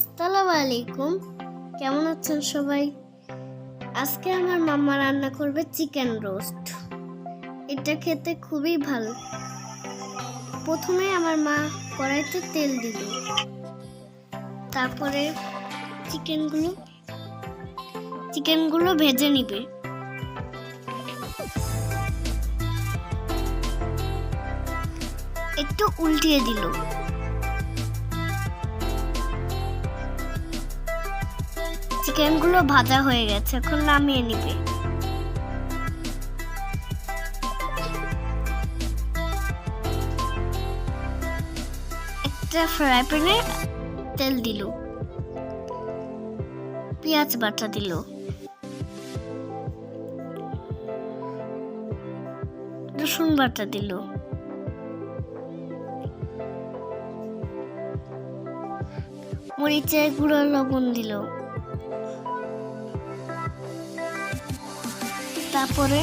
আসসালামু আলাইকুম। কেমন আছেন সবাই? আজকে আমার মাম্মা রান্না করবে চিকেন রোস্ট। এটা খেতে খুবই ভালো। প্রথমে আমার মা কড়াইতে তেল দিল। তারপরে চিকেনগুলো চিকেনগুলো ভেজে নিবে। একটু উল্টিয়ে দিল। চিকেনগুলো ভাজা হয়ে গেছে, এখন নামিয়ে নিবে। একটা ফ্রাই প্যানে তেল দিল। পেঁয়াজ বাটা দিল। রসুন বাটা দিল। মরিচের গুঁড়ো, লবণ দিল। তারপরে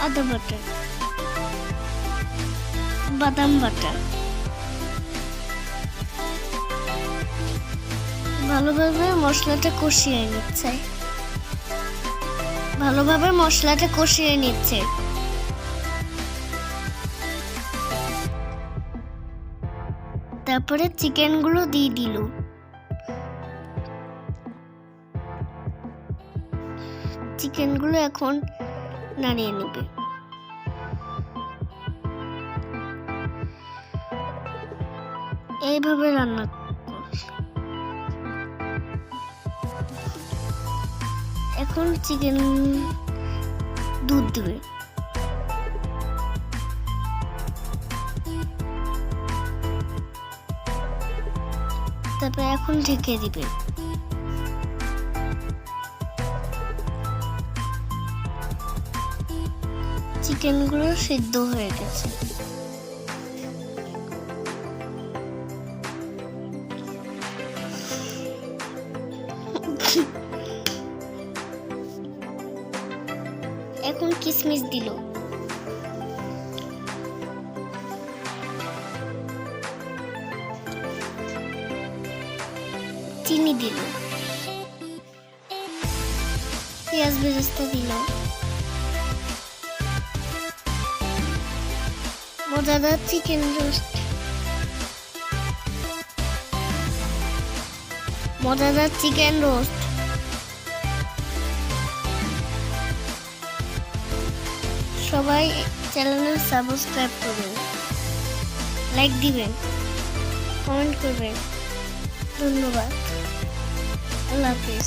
আদা বাটা, বাদাম বাটা। ভালোভাবে মশলাটা কষিয়ে নিচ্ছে। ভালোভাবে মশলাটা কষিয়ে নিচ্ছে। তারপরে চিকেনগুলো দিয়ে দিল। চিকেনগুলো এখন নাড়িয়ে নেবে। এইভাবে রান্না। এখন চিকেন দুধ দেবে। তারপরে এখন ঢেকে দিবে। চিকেনগুলো সিদ্ধ হয়ে গেছে। এখন কিসমিস দিল। চিনি দিল। পেঁয়াজ বেরেস্তা দিল মজাদার চিকেন রোস্ট মজাদার চিকেন রোস্ট সবাই চ্যানেল সাবস্ক্রাইব করবেন। লাইক দিবেন। কমেন্ট করবেন। ধন্যবাদ। আল্লাহ হাফিজ।